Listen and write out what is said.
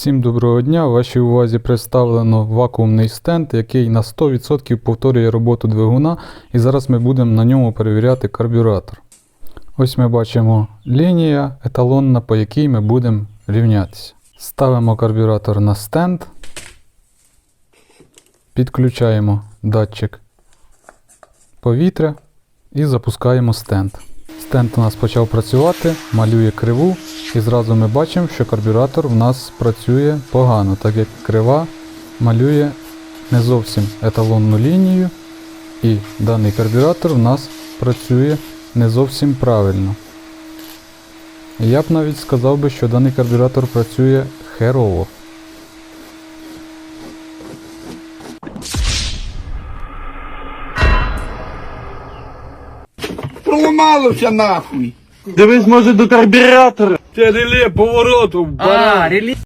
Всім доброго дня! Вашій увазі представлено вакуумний стенд, який на 100% повторює роботу двигуна, і зараз ми будемо на ньому перевіряти карбюратор. Ось ми бачимо лінія еталонна, по якій ми будемо рівнятися. Ставимо карбюратор на стенд, підключаємо датчик повітря і запускаємо стенд. Стенд у нас почав працювати, малює криву, і зразу ми бачимо, що карбюратор в нас працює погано, так як крива малює не зовсім еталонну лінію, і даний карбюратор в нас працює не зовсім правильно. Я б навіть сказав би, що даний карбюратор працює херово. Поламалося нахуй. Дивись, може до карбюратора. Це реле повороту. А, реле.